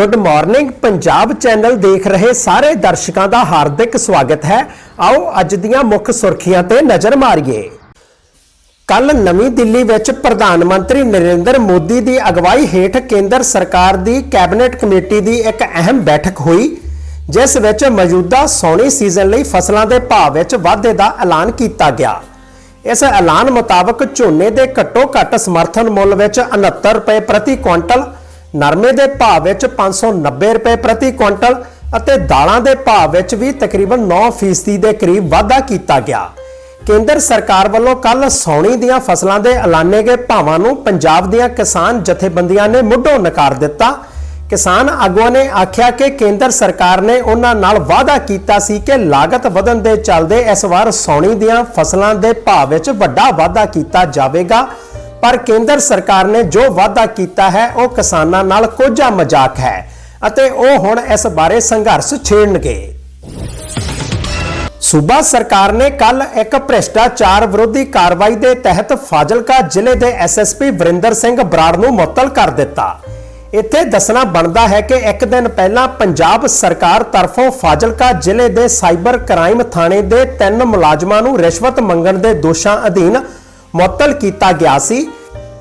Good morning Punjab channel ਦੇਖ ਰਹੇ ਸਾਰੇ ਦਰਸ਼ਕਾਂ ਦਾ ਹਾਰਦਿਕ ਸਵਾਗਤ ਹੈ। ਆਓ ਅੱਜ ਦੀਆਂ ਮੁੱਖ ਸੁਰਖੀਆਂ ਤੇ ਨਜ਼ਰ ਮਾਰੀਏ। ਕੱਲ ਨਵੀਂ ਦਿੱਲੀ ਵਿੱਚ ਪ੍ਰਧਾਨ ਮੰਤਰੀ ਨਰਿੰਦਰ ਮੋਦੀ ਦੀ ਅਗਵਾਈ ਹੇਠ ਕੇਂਦਰ ਸਰਕਾਰ ਦੀ ਕੈਬਨਿਟ ਕਮੇਟੀ ਦੀ ਇੱਕ ਅਹਿਮ ਬੈਠਕ ਹੋਈ, ਜਿਸ ਵਿੱਚ ਮੌਜੂਦਾ ਸੌਣੀ ਸੀਜ਼ਨ ਲਈ ਫਸਲਾਂ ਦੇ ਭਾਅ ਵਿੱਚ ਵਾਧੇ ਦਾ ਐਲਾਨ ਕੀਤਾ ਗਿਆ। ਇਸ ਐਲਾਨ ਮੁਤਾਬਕ ਝੋਨੇ ਦੇ ਘੱਟੋ-ਘੱਟ ਸਮਰਥਨ ਮੁੱਲ ਵਿੱਚ 69 ਰੁਪਏ ਪ੍ਰਤੀ ਕੁਇੰਟਲ ਨਰਮੇ ਦੇ ਭਾਅ ਵਿੱਚ 590 ਰੁਪਏ ਪ੍ਰਤੀ ਕੁਇੰਟਲ ਅਤੇ ਦਾਲਾਂ ਦੇ ਭਾਅ ਵਿੱਚ ਵੀ ਤਕਰੀਬਨ 9% ਦੇ ਕਰੀਬ ਵਾਧਾ ਕੀਤਾ ਗਿਆ। ਕੇਂਦਰ ਸਰਕਾਰ ਵੱਲੋਂ ਕੱਲ ਸੌਣੀ ਦੀਆਂ ਫਸਲਾਂ ਦੇ ਐਲਾਨੇ ਗਏ ਭਾਵਾਂ ਨੂੰ ਪੰਜਾਬ ਦੀਆਂ ਕਿਸਾਨ ਜਥੇਬੰਦੀਆਂ ਨੇ ਮੁੱਢੋਂ ਨਕਾਰ ਦਿੱਤਾ। ਕਿਸਾਨ ਆਗੂਆਂ ਨੇ ਆਖਿਆ ਕਿ ਕੇਂਦਰ ਸਰਕਾਰ ਨੇ ਉਹਨਾਂ ਨਾਲ ਵਾਅਦਾ ਕੀਤਾ ਸੀ ਕਿ ਲਾਗਤ ਵਧਣ ਦੇ ਚੱਲਦੇ ਇਸ ਵਾਰ ਸੌਣੀ ਦੀਆਂ ਫਸਲਾਂ ਦੇ ਭਾਅ ਵਿੱਚ ਵੱਡਾ ਵਾਧਾ ਕੀਤਾ ਜਾਵੇਗਾ। ਪਰ ਕੇਂਦਰ ਸਰਕਾਰ ਨੇ ਜੋ ਵਾਅਦਾ ਕੀਤਾ ਹੈ, ਉਹ ਕਿਸਾਨਾਂ ਨਾਲ ਕੋਝਾ ਮਜ਼ਾਕ ਹੈ ਅਤੇ ਉਹ ਹੁਣ ਇਸ ਬਾਰੇ ਸੰਘਰਸ਼ ਛੇੜਨਗੇ। ਸੂਬਾ ਸਰਕਾਰ ਨੇ ਕੱਲ ਇੱਕ ਭ੍ਰਿਸ਼ਟਾਚਾਰ ਵਿਰੋਧੀ ਕਾਰਵਾਈ ਦੇ ਤਹਿਤ ਫਾਜ਼ਿਲਕਾ ਜ਼ਿਲ੍ਹੇ ਦੇ ਐਸਐਸਪੀ ਵਰਿੰਦਰ ਸਿੰਘ ਬਰਾੜ ਨੂੰ ਮੁਅੱਤਲ ਕਰ ਦਿੱਤਾ। ਇੱਥੇ ਦੱਸਣਾ ਬਣਦਾ ਹੈ ਕਿ ਇੱਕ ਦਿਨ ਪਹਿਲਾਂ ਪੰਜਾਬ ਸਰਕਾਰ ਤਰਫੋਂ ਫਾਜ਼ਿਲਕਾ ਜ਼ਿਲ੍ਹੇ ਦੇ ਸਾਈਬਰ ਕ੍ਰਾਈਮ ਥਾਣੇ ਦੇ ਤਿੰਨ ਮੁਲਾਜ਼ਮਾਂ ਨੂੰ ਰਿਸ਼ਵਤ ਮੰਗਣ ਦੇ ਦੋਸ਼ਾਂ ਅਧੀਨ ਮੁਅੱਤਲ ਕੀਤਾ ਗਿਆ ਸੀ।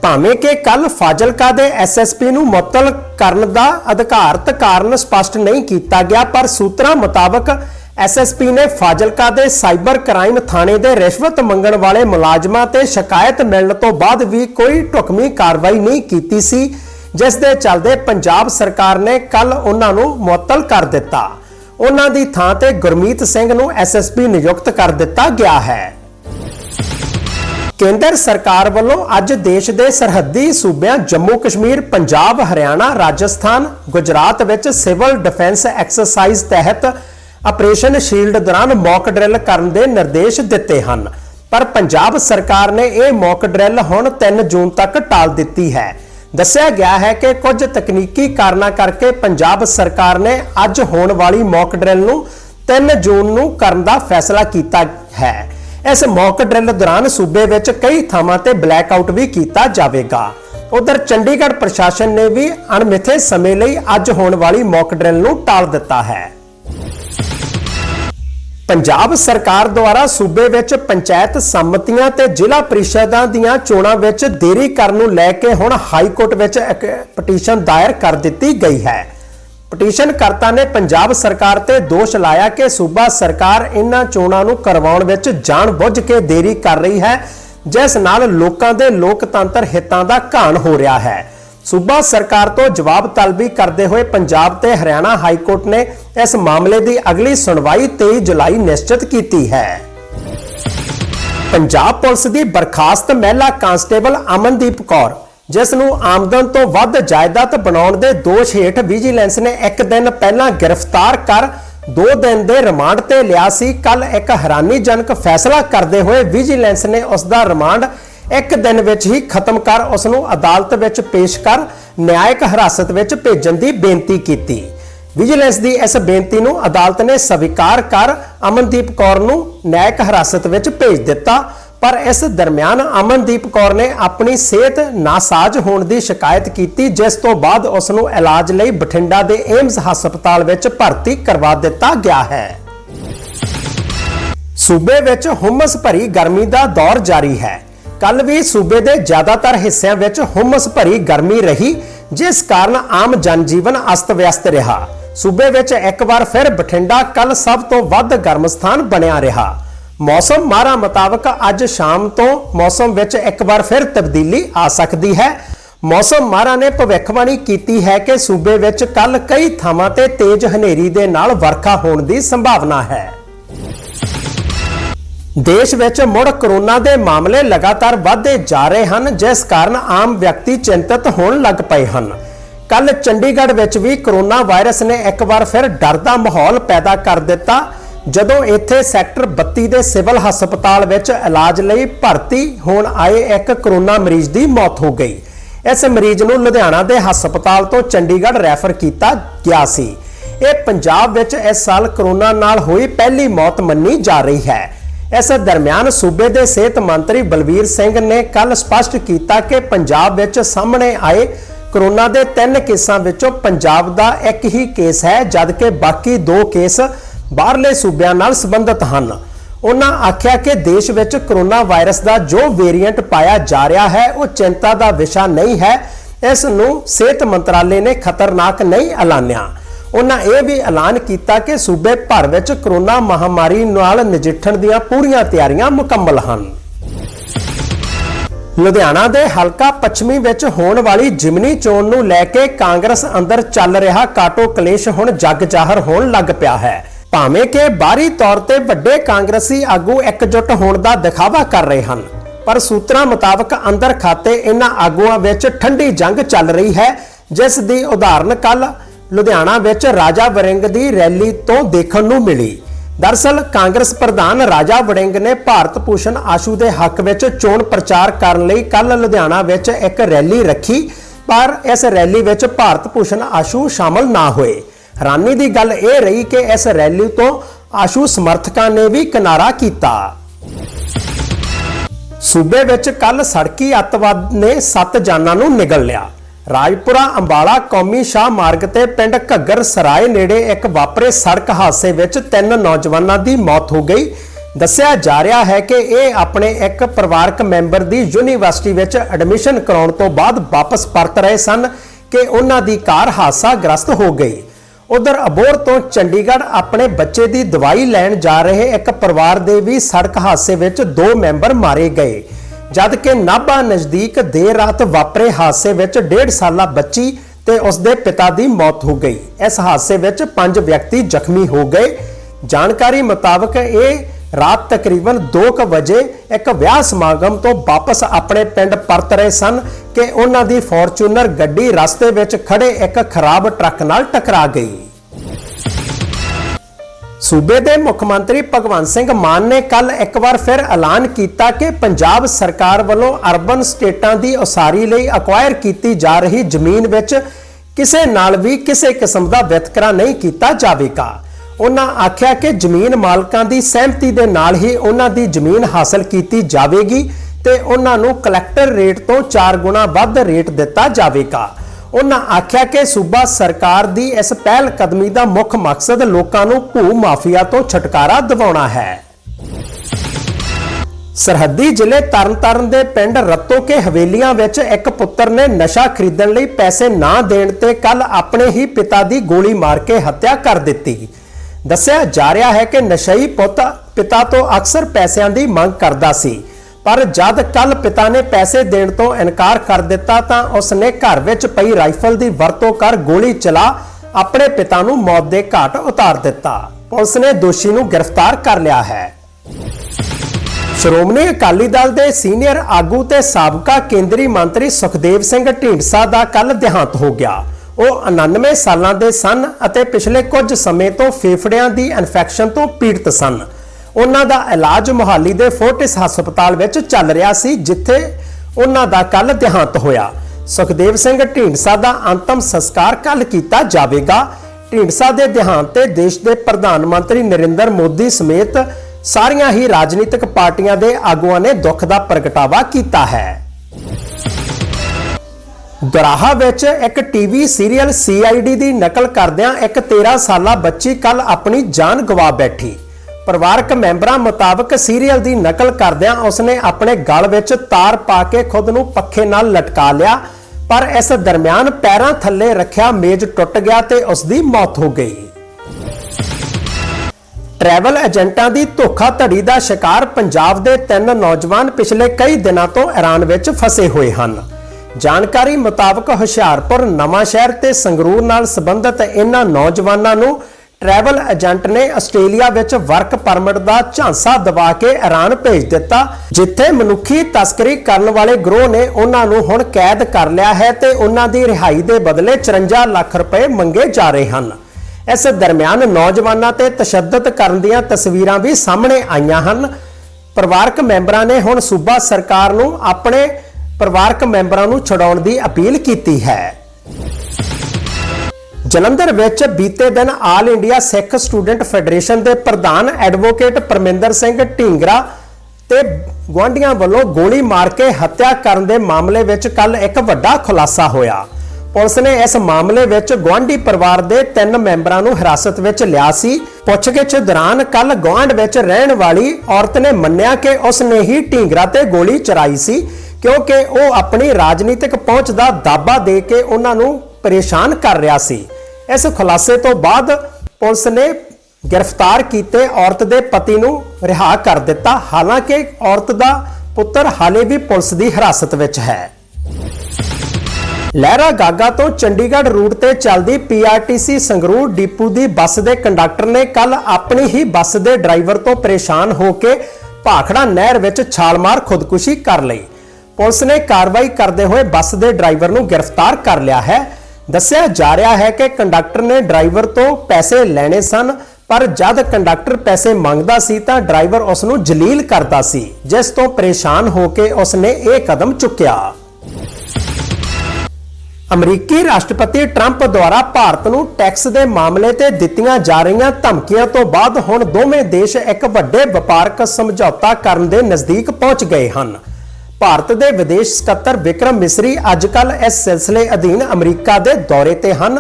ਭਾਵੇਂ ਕਿ ਕੱਲ ਫਾਜ਼ਿਲਕਾ ਦੇ ਐਸਐਸਪੀ ਨੂੰ ਮੁਅੱਤਲ ਕਰਨ ਦਾ ਅਧਿਕਾਰਤ ਕਾਰਨ ਸਪਸ਼ਟ ਨਹੀਂ ਕੀਤਾ ਗਿਆ, ਪਰ ਸੂਤਰਾਂ ਮੁਤਾਬਕ ਐਸਐਸਪੀ ਨੇ ਫਾਜ਼ਿਲਕਾ ਦੇ ਸਾਈਬਰ ਕ੍ਰਾਈਮ ਥਾਣੇ ਦੇ ਰਿਸ਼ਵਤ ਮੰਗਣ ਵਾਲੇ ਮੁਲਾਜ਼ਮਾਂ ਤੇ ਸ਼ਿਕਾਇਤ ਮਿਲਣ ਤੋਂ ਬਾਅਦ ਵੀ ਕੋਈ ਢੁਕਵੀਂ ਕਾਰਵਾਈ ਨਹੀਂ ਕੀਤੀ ਸੀ, ਜਿਸ ਦੇ ਚੱਲਦੇ ਪੰਜਾਬ ਸਰਕਾਰ ਨੇ ਕੱਲ ਉਹਨਾਂ ਨੂੰ ਮੁਅੱਤਲ ਕਰ ਦਿੱਤਾ। ਉਹਨਾਂ ਦੀ ਥਾਂ ਤੇ ਗੁਰਮੀਤ ਸਿੰਘ ਨੂੰ ਐਸਐਸਪੀ ਨਿਯੁਕਤ ਕਰ ਦਿੱਤਾ ਗਿਆ ਹੈ। ਕੇਂਦਰ ਸਰਕਾਰ ਵੱਲੋਂ ਅੱਜ ਦੇਸ਼ ਦੇ ਸਰਹੱਦੀ ਸੂਬਿਆਂ ਜੰਮੂ ਕਸ਼ਮੀਰ, ਪੰਜਾਬ, ਹਰਿਆਣਾ, ਰਾਜਸਥਾਨ, ਗੁਜਰਾਤ ਵਿੱਚ ਸਿਵਲ ਡਿਫੈਂਸ ਐਕਸਰਸਾਈਜ਼ ਤਹਿਤ ਆਪਰੇਸ਼ਨ ਸ਼ੀਲਡ ਦੌਰਾਨ ਮੌਕ ਡਰਿਲ ਕਰਨ ਦੇ ਨਿਰਦੇਸ਼ ਦਿੱਤੇ ਹਨ। ਪਰ ਪੰਜਾਬ ਸਰਕਾਰ ਨੇ ਇਹ ਮੌਕ ਡਰਿਲ ਹੁਣ 3 ਜੂਨ ਤੱਕ ਟਾਲ ਦਿੱਤੀ ਹੈ। ਦੱਸਿਆ ਗਿਆ ਹੈ ਕਿ ਕੁਝ ਤਕਨੀਕੀ ਕਾਰਨਾਂ ਕਰਕੇ ਪੰਜਾਬ ਸਰਕਾਰ ਨੇ ਅੱਜ ਹੋਣ ਵਾਲੀ ਮੌਕ ਡਰਿਲ ਨੂੰ 3 ਜੂਨ ਨੂੰ ਕਰਨ ਦਾ ਫੈਸਲਾ ਕੀਤਾ ਹੈ। ਇਸ ਮੌਕ ਡਰਿਲ ਦੌਰਾਨ ਸੂਬੇ ਵਿੱਚ ਕਈ ਥਾਵਾਂ ਤੇ ਬਲੈਕਆਊਟ ਵੀ ਕੀਤਾ ਜਾਵੇਗਾ। ਉਧਰ ਚੰਡੀਗੜ੍ਹ ਪ੍ਰਸ਼ਾਸਨ ਨੇ ਵੀ ਅਣਮਿੱਥੇ ਸਮੇਂ ਲਈ ਅੱਜ ਹੋਣ ਵਾਲੀ ਮੌਕ ਡਰਿਲ ਨੂੰ ਟਾਲ ਦਿੱਤਾ ਹੈ। ਪੰਜਾਬ ਸਰਕਾਰ ਦੁਆਰਾ ਸੂਬੇ ਵਿੱਚ ਪੰਚਾਇਤ ਸੰਮਤੀਆਂ ਤੇ ਜ਼ਿਲ੍ਹਾ ਪ੍ਰੀਸ਼ਦਾਂ ਦੀਆਂ ਚੋਣਾਂ ਵਿੱਚ ਦੇਰੀ ਕਰਨ ਨੂੰ ਲੈ ਕੇ ਹੁਣ ਹਾਈ ਕੋਰਟ ਵਿੱਚ ਇੱਕ ਪਟੀਸ਼ਨ ਦਾਇਰ ਕਰ ਦਿੱਤੀ ਗਈ ਹੈ। ਪਟੀਸ਼ਨਕਰਤਾ ਨੇ ਪੰਜਾਬ ਸਰਕਾਰ ਤੇ ਦੋਸ਼ ਲਾਇਆ ਕਿ ਸੂਬਾ ਸਰਕਾਰ ਇਹਨਾਂ ਚੋਣਾਂ ਨੂੰ ਕਰਵਾਉਣ ਵਿੱਚ ਜਾਣਬੁੱਝ ਕੇ ਦੇਰੀ ਕਰ ਰਹੀ ਹੈ, ਜਿਸ ਨਾਲ ਲੋਕਾਂ ਦੇ ਲੋਕਤੰਤਰ ਹਿੱਤਾਂ ਦਾ ਘਾਣ ਹੋ ਰਿਹਾ ਹੈ। ਸੂਬਾ ਸਰਕਾਰ ਤੋਂ ਜਵਾਬ ਤਲਬੀ ਕਰਦੇ ਹੋਏ ਪੰਜਾਬ ਤੇ ਹਰਿਆਣਾ ਹਾਈ ਕੋਰਟ ਨੇ ਇਸ ਮਾਮਲੇ ਦੀ ਅਗਲੀ ਸੁਣਵਾਈ 23 ਜੁਲਾਈ ਨਿਸ਼ਚਿਤ ਕੀਤੀ ਹੈ। ਪੰਜਾਬ ਪੁਲਿਸ ਦੀ ਬਰਖਾਸਤ ਮਹਿਲਾ ਕਾਂਸਟੇਬਲ ਅਮਨਦੀਪ ਕੌਰ ਜਿਸ ਨੂੰ ਆਮਦਨ ਤੋਂ ਵੱਧ ਜਾਇਦਾਦ ਬਣਾਉਣ ਦੇ ਦੋਸ਼ ਹੇਠ ਵਿਜੀਲੈਂਸ ਨੇ ਇੱਕ ਦਿਨ ਪਹਿਲਾਂ ਗ੍ਰਿਫਤਾਰ ਕਰ 2 ਦਿਨ ਦੇ ਰਿਮਾਂਡ ਤੇ ਲਿਆ ਸੀ। ਕੱਲ ਇੱਕ ਹੈਰਾਨੀਜਨਕ ਫੈਸਲਾ ਕਰਦੇ ਹੋਏ ਵਿਜੀਲੈਂਸ ਨੇ ਉਸ ਦਾ ਰਿਮਾਂਡ ਇੱਕ ਦਿਨ ਵਿੱਚ ਹੀ ਖਤਮ ਕਰ ਉਸ ਨੂੰ ਅਦਾਲਤ ਵਿੱਚ ਪੇਸ਼ ਕਰ ਨਿਆਇਕ ਹਿਰਾਸਤ ਵਿੱਚ ਭੇਜਣ ਦੀ ਬੇਨਤੀ ਕੀਤੀ। ਵਿਜੀਲੈਂਸ ਦੀ ਇਸ ਬੇਨਤੀ ਨੂੰ ਅਦਾਲਤ ਨੇ ਸਵੀਕਾਰ ਕਰ ਅਮਨਦੀਪ ਕੌਰ ਨੂੰ ਨਿਆਇਕ ਹਿਰਾਸਤ ਵਿੱਚ ਭੇਜ ਦਿੱਤਾ। ਪਰ ਇਸ ਦਰਮਿਆਨ ਅਮਨਦੀਪ ਕੌਰ ਨੇ ਆਪਣੀ ਸਿਹਤ ਨਾਸਾਜ਼ ਹੋਣ ਦੀ ਸ਼ਿਕਾਇਤ ਕੀਤੀ, ਜਿਸ ਤੋਂ ਬਾਅਦ ਉਸ ਨੂੰ ਇਲਾਜ ਲਈ ਬਠਿੰਡਾ ਦੇ ਏਮਸ ਹਸਪਤਾਲ ਵਿੱਚ ਭਰਤੀ ਕਰਵਾ ਦਿੱਤਾ ਗਿਆ ਹੈ। ਸੂਬੇ ਵਿੱਚ ਹੁਮਸ ਭਰੀ ਗਰਮੀ ਦਾ ਦੌਰ ਜਾਰੀ ਹੈ। ਕੱਲ ਵੀ ਸੂਬੇ ਦੇ ਜ਼ਿਆਦਾਤਰ ਹਿੱਸਿਆਂ ਵਿੱਚ ਹੁਮਸ ਭਰੀ ਗਰਮੀ ਰਹੀ, ਜਿਸ ਕਾਰਨ ਆਮ ਜਨਜੀਵਨ ਅਸਤ-ਵਿਅਸਤ ਰਿਹਾ। ਸੂਬੇ ਵਿੱਚ ਇੱਕ ਵਾਰ ਫਿਰ ਬਠਿੰਡਾ ਕੱਲ ਸਭ ਤੋਂ ਵੱਧ ਗਰਮ ਸਥਾਨ ਬਣਿਆ ਰਿਹਾ। ਮੌਸਮ ਮਾਰਾ ਮੁਤਾਬਕ ਅੱਜ ਸ਼ਾਮ ਤੋਂ ਮੌਸਮ ਵਿੱਚ ਇੱਕ ਵਾਰ ਫਿਰ ਤਬਦੀਲੀ ਆ ਸਕਦੀ ਹੈ। ਮੌਸਮ ਮਾਰਾ ਨੇ ਭਵਿੱਖਬਾਣੀ ਕੀਤੀ ਹੈ ਕਿ ਸੂਬੇ ਵਿੱਚ ਕੱਲ ਕਈ ਥਾਵਾਂ ਤੇ ਤੇਜ਼ ਹਨੇਰੀ ਦੇ ਨਾਲ ਵਰਖਾ ਹੋਣ ਦੀ ਸੰਭਾਵਨਾ ਹੈ। ਦੇਸ਼ ਵਿੱਚ ਮੁੜ ਕਰੋਨਾ ਦੇ ਮਾਮਲੇ ਲਗਾਤਾਰ ਵਧਦੇ ਜਾ ਰਹੇ ਹਨ, ਜਿਸ ਕਾਰਨ ਆਮ ਵਿਅਕਤੀ ਚਿੰਤਤ ਹੋਣ ਲੱਗ ਪਏ ਹਨ। ਕੱਲ ਚੰਡੀਗੜ੍ਹ ਵਿੱਚ ਵੀ ਕਰੋਨਾ ਵਾਇਰਸ ਨੇ ਇੱਕ ਵਾਰ ਫਿਰ ਡਰ ਦਾ ਮਾਹੌਲ ਪੈਦਾ ਕਰ ਦਿੱਤਾ। ਜਦੋਂ ਇੱਥੇ ਸੈਕਟਰ 32 ਦੇ ਸਿਵਲ ਹਸਪਤਾਲ ਵਿੱਚ ਇਲਾਜ ਲਈ ਭਰਤੀ ਹੋਣ ਆਏ ਇੱਕ ਕਰੋਨਾ ਮਰੀਜ਼ ਦੀ ਮੌਤ ਹੋ ਗਈ। ਇਸ ਮਰੀਜ਼ ਨੂੰ ਲੁਧਿਆਣਾ ਦੇ ਹਸਪਤਾਲ ਤੋਂ ਚੰਡੀਗੜ੍ਹ ਰੈਫਰ ਕੀਤਾ ਗਿਆ ਸੀ। ਇਹ ਪੰਜਾਬ ਵਿੱਚ ਇਸ ਸਾਲ ਕਰੋਨਾ ਨਾਲ ਹੋਈ ਪਹਿਲੀ ਮੌਤ ਮੰਨੀ ਜਾ ਰਹੀ ਹੈ। ਇਸ ਦਰਮਿਆਨ ਸੂਬੇ ਦੇ ਸਿਹਤ ਮੰਤਰੀ ਬਲਵੀਰ ਸਿੰਘ ਨੇ ਕੱਲ ਸਪਸ਼ਟ ਕੀਤਾ ਕਿ ਪੰਜਾਬ ਵਿੱਚ ਸਾਹਮਣੇ ਆਏ ਕਰੋਨਾ ਦੇ ਤਿੰਨ ਕੇਸਾਂ ਵਿੱਚੋਂ ਪੰਜਾਬ ਦਾ ਇੱਕ ਹੀ ਕੇਸ ਹੈ, ਜਦਕਿ ਬਾਕੀ ਦੋ ਕੇਸ ਬਾਹਰਲੇ ਸੂਬਿਆਂ ਨਾਲ ਸੰਬੰਧਿਤ ਹਨ। ਉਹਨਾਂ ਆਖਿਆ ਕਿ ਦੇਸ਼ ਵਿੱਚ ਕਰੋਨਾ ਵਾਇਰਸ ਦਾ ਜੋ ਵੇਰੀਐਂਟ ਪਾਇਆ ਜਾ ਰਿਹਾ ਹੈ, ਉਹ ਚਿੰਤਾ ਦਾ ਵਿਸ਼ਾ ਨਹੀਂ ਹੈ। ਇਸ ਨੂੰ ਸਿਹਤ ਮੰਤਰਾਲੇ ਨੇ ਖਤਰਨਾਕ ਨਹੀਂ ਐਲਾਨਿਆ। ਉਹਨਾਂ ਇਹ ਵੀ ਐਲਾਨ ਕੀਤਾ ਕਿ ਸੂਬੇ ਭਰ ਵਿੱਚ ਕਰੋਨਾ ਮਹਾਮਾਰੀ ਨਾਲ ਨਜਿੱਠਣ ਦੀਆਂ ਪੂਰੀਆਂ ਤਿਆਰੀਆਂ ਮੁਕੰਮਲ ਹਨ। ਲੁਧਿਆਣਾ ਦੇ ਹਲਕਾ ਪੱਛਮੀ ਵਿੱਚ ਹੋਣ ਵਾਲੀ ਜਿਮਨੀ ਚੋਣ ਨੂੰ ਲੈ ਕੇ ਕਾਂਗਰਸ ਅੰਦਰ ਚੱਲ ਰਿਹਾ ਕਾਟੋ ਕਲੇਸ਼ ਹੁਣ ਜੱਗ ਜ਼ਾਹਰ ਹੋਣ ਲੱਗ ਪਿਆ ਹੈ। ਭਾਵੇਂ ਕਿ ਬਾਹਰੀ ਤੌਰ ਤੇ ਵੱਡੇ ਕਾਂਗਰਸੀ ਆਗੂ ਇਕਜੁੱਟ ਹੋਣ ਦਾ ਦਿਖਾਵਾ ਕਰ ਰਹੇ ਹਨ, ਪਰ ਸੂਤਰਾਂ ਮੁਤਾਬਕ ਅੰਦਰ ਖਾਤੇ ਇਹਨਾਂ ਆਗੂਆਂ ਵਿੱਚ ਠੰਡੀ ਜੰਗ ਚੱਲ ਰਹੀ ਹੈ, ਜਿਸ ਦੀ ਉਦਾਹਰਨ ਕੱਲ ਲੁਧਿਆਣਾ ਵਿੱਚ ਰਾਜਾ ਵਰਿੰਗ ਦੀ ਰੈਲੀ ਤੋਂ ਦੇਖਣ ਨੂੰ ਮਿਲੀ। ਦਰਸਲ, ਕਾਂਗਰਸ ਪ੍ਰਧਾਨ ਰਾਜਾ ਵੜਿੰਗ ਨੇ ਭਾਰਤ ਭੂਸ਼ਣ ਆਸ਼ੂ ਦੇ ਹੱਕ ਵਿੱਚ ਚੋਣ ਪ੍ਰਚਾਰ ਕਰਨ ਲਈ ਕੱਲ ਲੁਧਿਆਣਾ ਵਿੱਚ ਇੱਕ ਰੈਲੀ ਰੱਖੀ, ਪਰ ਇਸ ਰੈਲੀ ਵਿੱਚ ਭਾਰਤ ਭੂਸ਼ਣ ਆਸ਼ੂ ਸ਼ਾਮਲ ਨਾ ਹੋਏ। ਹੈਰਾਨੀ ਦੀ ਗੱਲ ਇਹ ਰਹੀ ਕਿ ਇਸ ਰੈਲੀ ਤੋਂ ਆਸ਼ੂ ਸਮਰਥਕਾਂ ਨੇ ਵੀ ਕਿਨਾਰਾ ਕੀਤਾ। ਸੂਬੇ ਵਿੱਚ ਕੱਲ ਸੜਕੀ ਅੱਤਵਾਦ ਨੇ 7 ਜਾਨਾਂ ਨੂੰ ਨਿਗਲ ਲਿਆ। ਰਾਜਪੁਰਾ, ਅੰਬਾਲਾ, ਕੌਮੀ ਸ਼ਾਹ ਮਾਰਗ ਤੇ ਪਿੰਡ ਘੱਗਰ ਸਰਾਏ ਨੇੜੇ ਇੱਕ ਵਾਪਰੇ ਸੜਕ ਹਾਦਸੇ ਵਿੱਚ ਤਿੰਨ ਨੌਜਵਾਨਾਂ ਦੀ ਮੌਤ ਹੋ ਗਈ। ਦੱਸਿਆ ਜਾ ਰਿਹਾ ਹੈ ਕਿ ਇਹ ਆਪਣੇ ਇੱਕ ਪਰਿਵਾਰਕ ਮੈਂਬਰ ਦੀ ਯੂਨੀਵਰਸਿਟੀ ਵਿੱਚ ਐਡਮਿਸ਼ਨ ਕਰਾਉਣ ਤੋਂ ਬਾਅਦ ਵਾਪਸ ਪਰਤ ਰਹੇ ਸਨ ਕਿ ਉਹਨਾਂ ਦੀ ਕਾਰ ਹਾਦਸਾ ਗ੍ਰਸਤ ਹੋ ਗਈ। ਉਧਰ ਅਬੋਰ ਤੋਂ ਚੰਡੀਗੜ੍ਹ ਆਪਣੇ ਬੱਚੇ ਦੀ ਦਵਾਈ ਲੈਣ ਜਾ ਰਹੇ ਇੱਕ ਪਰਿਵਾਰ ਦੇ ਵੀ ਸੜਕ ਹਾਦਸੇ ਵਿੱਚ ਦੋ ਮੈਂਬਰ ਮਾਰੇ ਗਏ। ਜਦ ਕਿ ਨਾਭਾ ਨਜ਼ਦੀਕ ਦੇਰ ਰਾਤ ਵਾਪਰੇ ਹਾਦਸੇ ਵਿੱਚ 1.5 ਸਾਲਾ ਬੱਚੀ ਤੇ ਉਸ ਦੇ ਪਿਤਾ ਦੀ ਮੌਤ ਹੋ ਗਈ। ਇਸ ਹਾਦਸੇ ਵਿੱਚ ਪੰਜ ਵਿਅਕਤੀ ਜ਼ਖਮੀ ਹੋ ਗਏ। ਜਾਣਕਾਰੀ ਮੁਤਾਬਕ ਇਹ ਰਾਤ ਤਕਰੀਬਨ 2:00 ਵਜੇ ਇੱਕ ਵਿਆਹ ਸਮਾਗਮ ਤੋਂ ਵਾਪਸ ਆਪਣੇ ਪਿੰਡ ਪਰਤ ਰਹੇ ਸਨ। ਕਿ ਉਹਨਾਂ ਦੀ ਫੋਰਚੂਨਰ ਗੱਡੀ ਰਸਤੇ ਵਿੱਚ ਖੜੇ ਇੱਕ ਖਰਾਬ ਟਰੱਕ ਨਾਲ ਟਕਰਾ ਗਈ। ਸੂਬੇ ਦੇ ਮੁੱਖ ਮੰਤਰੀ ਭਗਵੰਤ ਸਿੰਘ ਮਾਨ ਨੇ ਕੱਲ ਇੱਕ ਵਾਰ ਫਿਰ ਐਲਾਨ ਕੀਤਾ ਕਿ ਪੰਜਾਬ ਸਰਕਾਰ ਵੱਲੋਂ ਅਰਬਨ ਸਟੇਟਾਂ ਦੀ ਉਸਾਰੀ ਲਈ ਅਕਵਾਇਰ ਕੀਤੀ ਜਾ ਰਹੀ ਜ਼ਮੀਨ ਵਿੱਚ ਕਿਸੇ ਨਾਲ ਵੀ ਕਿਸੇ ਕਿਸਮ ਦਾ ਵਿਤਕਰਾ ਨਹੀਂ ਕੀਤਾ ਜਾਵੇਗਾ। ਉਹਨਾਂ ਆਖਿਆ ਕਿ ਜ਼ਮੀਨ ਮਾਲਕਾਂ ਦੀ ਸਹਿਮਤੀ ਦੇ ਨਾਲ ਹੀ ਉਹਨਾਂ ਦੀ ਜ਼ਮੀਨ ਹਾਸਲ ਕੀਤੀ ਜਾਵੇਗੀ। ਤੇ ਉਹਨਾਂ ਨੂੰ ਕਲੈਕਟਰ ਰੇਟ ਤੋਂ 4 ਗੁਣਾ ਵੱਧ ਰੇਟ ਦਿੱਤਾ ਜਾਵੇਗਾ। ਉਹਨਾਂ ਆਖਿਆ ਕਿ ਸੂਬਾ ਸਰਕਾਰ ਦੀ ਇਸ ਪਹਿਲ ਕਦਮੀ ਦਾ ਮੁੱਖ ਮਕਸਦ ਲੋਕਾਂ ਨੂੰ ਭੂ ਮਾਫੀਆ ਤੋਂ ਛੁਟਕਾਰਾ ਦਿਵਾਉਣਾ ਹੈ। ਸਰਹੱਦੀ ਜ਼ਿਲ੍ਹੇ ਤਰਨਤਾਰਨ ਦੇ ਪਿੰਡ ਰੱਤੋ ਕੇ ਹਵੇਲੀਆਂ ਵਿੱਚ ਇੱਕ ਪੁੱਤਰ ਨੇ ਨਸ਼ਾ ਖਰੀਦਣ ਲਈ ਪੈਸੇ ਨਾ ਦੇਣ ਤੇ ਕੱਲ ਆਪਣੇ ਹੀ ਪਿਤਾ ਦੀ ਗੋਲੀ ਮਾਰ ਕੇ ਹੱਤਿਆ ਕਰ ਦਿੱਤੀ। ਦੱਸਿਆ ਜਾ ਰਿਹਾ ਹੈ ਕਿ ਨਸ਼ਈ ਪੁੱਤ ਪਿਤਾ ਤੋਂ ਅਕਸਰ ਪੈਸਿਆਂ ਦੀ ਮੰਗ ਕਰਦਾ ਸੀ। ਪਰ ਜਦ ਕੱਲ ਪਿਤਾ ਨੇ ਪੈਸੇ ਦੇਣ ਤੋਂ ਇਨਕਾਰ ਕਰ ਦਿੱਤਾ ਤਾਂ ਉਸ ਨੇ ਘਰ ਵਿੱਚ ਪਈ ਰਾਈਫਲ ਦੀ ਵਰਤੋਂ ਕਰ ਗੋਲੀ ਚਲਾ ਆਪਣੇ ਪਿਤਾ ਨੂੰ ਮੌਤ ਦੇ ਘਾਟ ਉਤਾਰ ਦਿੱਤਾ। ਪੁਲਿਸ ਨੇ ਦੋਸ਼ੀ ਨੂੰ ਗ੍ਰਿਫਤਾਰ ਕਰ ਲਿਆ ਹੈ। ਸ਼੍ਰੋਮਣੀ ਅਕਾਲੀ ਦਲ ਦੇ ਸੀਨੀਅਰ ਆਗੂ ਤੇ ਸਾਬਕਾ ਕੇਂਦਰੀ ਮੰਤਰੀ ਸੁਖਦੇਵ ਸਿੰਘ ਢੀਂਡਸਾ ਦਾ ਕੱਲ ਦੇਹਾਂਤ ਹੋ ਗਿਆ। ਉਹ 99 ਸਾਲਾਂ ਦੇ ਸਨ ਅਤੇ ਪਿਛਲੇ ਕੁਝ ਸਮੇਂ ਤੋਂ ਫੇਫੜਿਆਂ ਦੀ ਇਨਫੈਕਸ਼ਨ ਤੋਂ ਪੀੜਤ ਸਨ। ਉਹਨਾਂ ਦਾ ਇਲਾਜ ਮੁਹਾਲੀ ਦੇ ਫੋਰਟਿਸ ਹਸਪਤਾਲ ਵਿੱਚ ਚੱਲ ਰਿਹਾ ਸੀ, ਜਿੱਥੇ ਉਹਨਾਂ ਦਾ ਕੱਲ ਦੇਹਾਂਤ ਹੋਇਆ। ਸੁਖਦੇਵ ਸਿੰਘ ਢੀਂਡਸਾ ਦਾ ਅੰਤਮ ਸੰਸਕਾਰ ਕੱਲ ਕੀਤਾ ਜਾਵੇਗਾ। ਢੀਂਡਸਾ ਦੇ ਦੇਹਾਂਤ ਤੇ ਦੇਸ਼ ਦੇ ਪ੍ਰਧਾਨ ਮੰਤਰੀ ਨਰਿੰਦਰ ਮੋਦੀ ਸਮੇਤ ਸਾਰੀਆਂ ਹੀ ਰਾਜਨੀਤਿਕ ਪਾਰਟੀਆਂ ਦੇ ਆਗੂਆਂ ਨੇ ਦੁੱਖ ਦਾ ਪ੍ਰਗਟਾਵਾ ਕੀਤਾ ਹੈ। ਦਰਾਹਾ ਵਿੱਚ ਇੱਕ ਟੀਵੀ ਸੀਰੀਅਲ ਸੀਆਈਡੀ ਦੀ ਨਕਲ ਕਰਦਿਆਂ ਇੱਕ 13 ਸਾਲਾ ਬੱਚੀ ਕੱਲ ਆਪਣੀ ਜਾਨ ਗਵਾ ਬੈਠੀ। ਪਰਿਵਾਰਕ ਮੈਂਬਰਾਂ ਮੁਤਾਬਕ ਸੀਰੀਅਲ ਦੀ ਨਕਲ ਕਰਦਿਆਂ ਉਸਨੇ ਆਪਣੇ ਗਲ ਵਿੱਚ ਤਾਰ ਪਾ ਕੇ ਖੁਦ ਨੂੰ ਪੱਖੇ ਨਾਲ ਲਟਕਾ ਲਿਆ, ਪਰ ਇਸ ਦਰਮਿਆਨ ਪੈਰਾਂ ਥੱਲੇ ਰੱਖਿਆ ਮੇਜ਼ ਟੁੱਟ ਗਿਆ ਤੇ ਉਸ ਦੀ ਮੌਤ ਹੋ ਗਈ। ਟਰੈਵਲ ਏਜੰਟਾਂ ਦੀ ਧੋਖਾਧੜੀ ਦਾ ਸ਼ਿਕਾਰ ਪੰਜਾਬ ਦੇ ਤਿੰਨ ਨੌਜਵਾਨ ਪਿਛਲੇ ਕਈ ਦਿਨਾਂ ਤੋਂ ਈਰਾਨ ਵਿੱਚ ਫਸੇ ਹੋਏ ਹਨ। ਜਾਣਕਾਰੀ ਮੁਤਾਬਕ ਹੁਸ਼ਿਆਰਪੁਰ ਨਵਾਂ ਸ਼ਹਿਰ ਤੇ ਸੰਗਰੂਰ ਨਾਲ ਸੰਬੰਧਿਤ ਇਹਨਾਂ ਨੌਜਵਾਨਾਂ ਨੂੰ ਟਰੈਵਲ ਏਜੰਟ ਨੇ ਆਸਟ੍ਰੇਲੀਆ ਵਿੱਚ ਵਰਕ ਪਰਮਿਟ ਦਾ ਝਾਂਸਾ ਦਵਾ ਕੇ ਈਰਾਨ ਭੇਜ ਦਿੱਤਾ, ਜਿੱਥੇ ਮਨੁੱਖੀ ਤਸਕਰੀ ਕਰਨ ਵਾਲੇ ਗਰੋਹ ਨੇ ਉਹਨਾਂ ਨੂੰ ਹੁਣ ਕੈਦ ਕਰ ਲਿਆ ਹੈ ਤੇ ਉਹਨਾਂ ਦੀ ਰਿਹਾਈ ਦੇ ਬਦਲੇ 54 ਲੱਖ ਰੁਪਏ ਮੰਗੇ ਜਾ ਰਹੇ ਹਨ। ਇਸ ਦਰਮਿਆਨ ਨੌਜਵਾਨਾਂ ਤੇ ਤਸ਼ੱਦਦ ਕਰਨ ਦੀਆਂ ਤਸਵੀਰਾਂ ਵੀ ਸਾਹਮਣੇ ਆਈਆਂ ਹਨ। ਪਰਿਵਾਰਕ ਮੈਂਬਰਾਂ ਨੇ ਹੁਣ ਸੂਬਾ ਸਰਕਾਰ ਨੂੰ ਆਪਣੇ ਪਰਿਵਾਰਕ ਮੈਂਬਰਾਂ ਨੂੰ ਛਡਾਉਣ ਦੀ ਅਪੀਲ ਕੀਤੀ ਹੈ। ਜਲੰਧਰ ਵਿੱਚ ਬੀਤੇ ਦਿਨ all India Sikh student federation ਦੇ ਪ੍ਰਧਾਨ ਐਡਵੋਕੇਟ ਪਰਮਿੰਦਰ ਸਿੰਘ ਢੀਂਗਰਾ ਤੇ ਗੁਆਂਢੀਆਂ ਵੱਲੋਂ ਗੋਲੀ ਮਾਰ ਕੇ ਹੱਤਿਆ ਕਰਨ ਦੇ ਮਾਮਲੇ ਵਿੱਚ ਕੱਲ ਇੱਕ ਵੱਡਾ ਖੁਲਾਸਾ ਹੋਇਆ। ਪੁਲਿਸ ਨੇ ਇਸ ਮਾਮਲੇ ਵਿੱਚ ਗੁਆਂਢੀ ਪਰਿਵਾਰ ਦੇ ਤਿੰਨ ਮੈਂਬਰਾਂ ਨੂੰ ਹਿਰਾਸਤ ਵਿੱਚ ਲਿਆ ਸੀ। ਪੁੱਛਗਿੱਛ ਦੌਰਾਨ ਕੱਲ ਗੁਆਂਢ ਵਿੱਚ ਰਹਿਣ ਵਾਲੀ ਔਰਤ ਨੇ ਮੰਨਿਆ ਕਿ ਉਸ ਨੇ ਹੀ ਢੀਂਗਰਾ ਤੇ ਗੋਲੀ ਚਲਾਈ ਸੀ, ਕਿਉਂਕਿ ਉਹ ਆਪਣੀ ਰਾਜਨੀਤਿਕ ਪਹੁੰਚ ਦਾ ਦਾਅਵਾ ਦੇ ਕੇ ਉਹਨਾਂ ਨੂੰ ਪਰੇਸ਼ਾਨ ਕਰ ਰਿਹਾ ਸੀ। ਇਸ ਖੁਲਾਸੇ ਤੋਂ ਬਾਅਦ ਪੁਲਿਸ ਨੇ ਗ੍ਰਿਫਤਾਰ ਕੀਤੇ ਔਰਤ ਦੇ ਪਤੀ ਨੂੰ ਰਿਹਾ ਕਰ ਦਿੱਤਾ। ਹਾਲਾਂਕਿ ਔਰਤ ਦਾ ਪੁੱਤਰ ਹਾਲੇ ਵੀ ਪੁਲਿਸ ਦੀ ਹਿਰਾਸਤ ਵਿੱਚ ਹੈ। ਲਹਿਰਾ ਗਾਗਾ ਤੋਂ ਚੰਡੀਗੜ੍ਹ ਰੂਟ ਤੇ ਚੱਲਦੀ ਪੀਆਰਟੀਸੀ ਸੰਗਰੂਰ ਡਿਪੂ ਦੀ ਬੱਸ ਦੇ ਕੰਡਕਟਰ ਨੇ ਕੱਲ ਆਪਣੀ ਹੀ ਬੱਸ ਦੇ ਡਰਾਈਵਰ ਤੋਂ ਪਰੇਸ਼ਾਨ ਹੋ ਕੇ ਭਾਖੜਾ ਨਹਿਰ ਵਿੱਚ ਛਾਲ ਮਾਰ ਖੁਦਕੁਸ਼ੀ ਕਰ ਲਈ। ਪੁਲਿਸ ਨੇ ਕਾਰਵਾਈ ਕਰਦੇ ਹੋਏ ਬੱਸ ਦੇ ਡਰਾਈਵਰ ਨੂੰ ਗ੍ਰਿਫਤਾਰ ਕਰ ਲਿਆ ਹੈ। ਦੱਸਿਆ ਜਾ ਰਿਹਾ ਹੈ ਕਿ ਕੰਡਕਟਰ ਨੇ ਡਰਾਈਵਰ ਤੋਂ ਪੈਸੇ ਲੈਣੇ ਸਨ, ਪਰ ਜਦ ਕੰਡਕਟਰ ਪੈਸੇ ਮੰਗਦਾ ਸੀ ਤਾਂ ਡਰਾਈਵਰ ਉਸ ਨੂੰ ਜਲੀਲ ਕਰਦਾ ਸੀ, ਜਿਸ ਤੋਂ ਪਰੇਸ਼ਾਨ ਹੋ ਕੇ ਉਸ ਨੇ ਇਹ ਕਦਮ ਚੁੱਕਿਆ। ਅਮਰੀਕੀ ਰਾਸ਼ਟਰਪਤੀ ਟਰੰਪ ਦੁਆਰਾ ਭਾਰਤ ਨੂੰ ਟੈਕਸ ਦੇ ਮਾਮਲੇ ਤੇ ਦਿੱਤੀਆਂ ਜਾ ਰਹੀਆਂ ਧਮਕੀਆਂ ਤੋਂ ਬਾਅਦ ਹੁਣ ਦੋਵੇਂ ਦੇਸ਼ ਇੱਕ ਵੱਡੇ ਵਪਾਰਕ ਸਮਝੌਤਾ ਕਰਨ ਦੇ ਨਜ਼ਦੀਕ ਪਹੁੰਚ ਗਏ ਹਨ। ਭਾਰਤ ਦੇ ਵਿਦੇਸ਼ ਸਕੱਤਰ ਵਿਕਰਮ ਮਿਸਰੀ ਅੱਜਕੱਲ ਇਸ ਸਿਲਸਿਲੇ ਅਧੀਨ ਅਮਰੀਕਾ ਦੇ ਦੌਰੇ ਤੇ ਹਨ।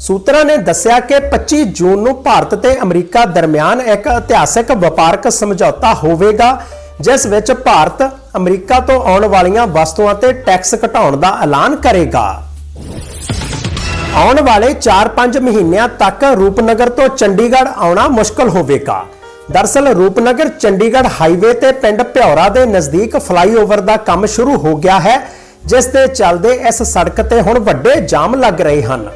ਸੂਤਰਾਂ ਨੇ ਦੱਸਿਆ ਕਿ 25 ਜੂਨ ਨੂੰ ਭਾਰਤ ਤੇ ਅਮਰੀਕਾ ਦਰਮਿਆਨ ਇੱਕ ਇਤਿਹਾਸਕ ਵਪਾਰਕ ਸਮਝੌਤਾ ਹੋਵੇਗਾ, ਜਿਸ ਵਿੱਚ ਭਾਰਤ ਅਮਰੀਕਾ ਤੋਂ ਆਉਣ ਵਾਲੀਆਂ ਵਸਤੂਆਂ ਤੇ ਟੈਕਸ ਘਟਾਉਣ ਦਾ ਐਲਾਨ ਕਰੇਗਾ। ਆਉਣ ਵਾਲੇ 4-5 ਮਹੀਨਿਆਂ ਤੱਕ ਰੂਪਨਗਰ ਤੋਂ ਚੰਡੀਗੜ੍ਹ ਆਉਣਾ ਮੁਸ਼ਕਲ ਹੋਵੇਗਾ। ਦਰਸਲ ਰੂਪਨਗਰ, ਚੰਡੀਗੜ੍ਹ ਹਾਈਵੇ ਤੇ ਪਿੰਡ ਭਿਉਰਾ ਦੇ ਨਜ਼ਦੀਕ ਫਲਾਈਓਵਰ ਦਾ ਕੰਮ ਸ਼ੁਰੂ ਹੋ ਗਿਆ ਹੈ, ਜਿਸ ਦੇ ਚੱਲਦੇ ਇਸ ਸੜਕ ਤੇ ਹੁਣ ਵੱਡੇ ਜਾਮ ਲੱਗ ਰਹੇ ਹਨ।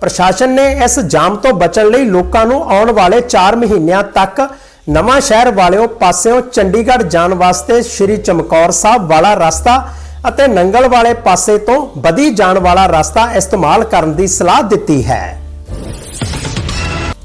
ਪ੍ਰਸ਼ਾਸਨ ਨੇ ਇਸ ਜਾਮ ਤੋਂ ਬਚਣ ਲਈ ਲੋਕਾਂ ਨੂੰ ਆਉਣ ਵਾਲੇ 4 ਮਹੀਨਿਆਂ ਤੱਕ ਨਵਾਂ ਸ਼ਹਿਰ ਵਾਲਿਓ ਪਾਸਿਓਂ ਚੰਡੀਗੜ੍ਹ ਜਾਣ ਵਾਸਤੇ ਸ਼੍ਰੀ ਚਮਕੌਰ ਸਾਹਿਬ ਵਾਲਾ ਰਸਤਾ ਅਤੇ ਨੰਗਲ ਵਾਲੇ ਪਾਸੇ ਤੋਂ ਬਦੀ ਜਾਣ ਵਾਲਾ ਰਸਤਾ ਇਸਤੇਮਾਲ ਕਰਨ ਦੀ ਸਲਾਹ ਦਿੱਤੀ ਹੈ।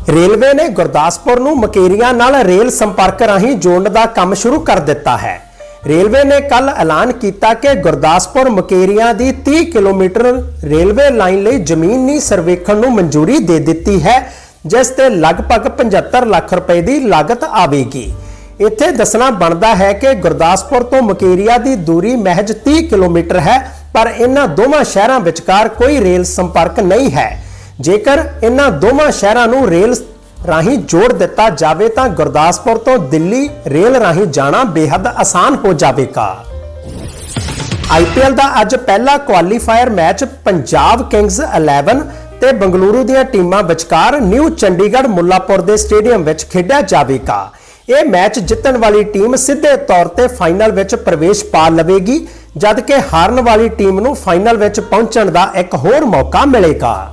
ਰੇਲਵੇ ਨੇ ਗੁਰਦਾਸਪੁਰ ਨੂੰ ਮਕੇਰੀਆਂ ਨਾਲ ਰੇਲ ਸੰਪਰਕ ਰਾਹੀਂ ਜੋੜਨ ਦਾ ਕੰਮ ਸ਼ੁਰੂ ਕਰ ਦਿੱਤਾ ਹੈ। ਰੇਲਵੇ ਨੇ ਕੱਲ ਐਲਾਨ ਕੀਤਾ ਕਿ ਗੁਰਦਾਸਪੁਰ ਮਕੇਰੀਆਂ ਦੀ 30 ਕਿਲੋਮੀਟਰ ਰੇਲਵੇ ਲਾਈਨ ਲਈ ਜ਼ਮੀਨੀ ਸਰਵੇਖਣ ਨੂੰ ਮਨਜ਼ੂਰੀ ਦੇ ਦਿੱਤੀ ਹੈ, ਜਿਸ ਤੇ ਲਗਭਗ 75 ਲੱਖ ਰੁਪਏ ਦੀ ਲਾਗਤ ਆਵੇਗੀ। ਇੱਥੇ ਦੱਸਣਾ ਬਣਦਾ ਹੈ ਕਿ ਗੁਰਦਾਸਪੁਰ ਤੋਂ ਮਕੇਰੀਆ ਦੀ ਦੂਰੀ ਮਹਿਜ 30 ਕਿਲੋਮੀਟਰ ਹੈ, ਪਰ ਇਹਨਾਂ ਦੋਵਾਂ ਸ਼ਹਿਰਾਂ ਵਿਚਕਾਰ ਕੋਈ ਰੇਲ ਸੰਪਰਕ ਨਹੀਂ ਹੈ। ਜੇਕਰ ਇਹਨਾਂ ਦੋਵਾਂ ਸ਼ਹਿਰਾਂ ਨੂੰ ਰੇਲ ਰਾਹੀਂ ਜੋੜ ਦਿੱਤਾ ਜਾਵੇ ਤਾਂ ਗੁਰਦਾਸਪੁਰ ਤੋਂ ਦਿੱਲੀ ਰੇਲ ਰਾਹੀਂ ਜਾਣਾ ਬੇहद ਆਸਾਨ ਹੋ ਜਾਵੇਗਾ। ਆਈਪੀਐਲ ਦਾ ਅੱਜ ਪਹਿਲਾ ਕੁਆਲੀਫਾਇਰ ਮੈਚ ਪੰਜਾਬ ਕਿੰਗਜ਼ 11 ਤੇ ਬੰਗਲੁਰੂ ਦੀਆਂ ਟੀਮਾਂ ਵਿਚਕਾਰ ਨਿਊ ਚੰਡੀਗੜ੍ਹ ਮੁੱਲਾਪੁਰ ਦੇ ਸਟੇਡੀਅਮ ਵਿੱਚ ਖੇਡਿਆ ਜਾਵੇਗਾ। ਇਹ ਮੈਚ ਜਿੱਤਣ ਵਾਲੀ ਟੀਮ ਸਿੱਧੇ ਤੌਰ ਤੇ ਫਾਈਨਲ ਵਿੱਚ ਪ੍ਰਵੇਸ਼ ਪਾ ਲਵੇਗੀ, ਜਦਕਿ ਹਾਰਨ ਵਾਲੀ ਟੀਮ ਨੂੰ ਫਾਈਨਲ ਵਿੱਚ ਪਹੁੰਚਣ ਦਾ ਇੱਕ ਹੋਰ ਮੌਕਾ ਮਿਲੇਗਾ।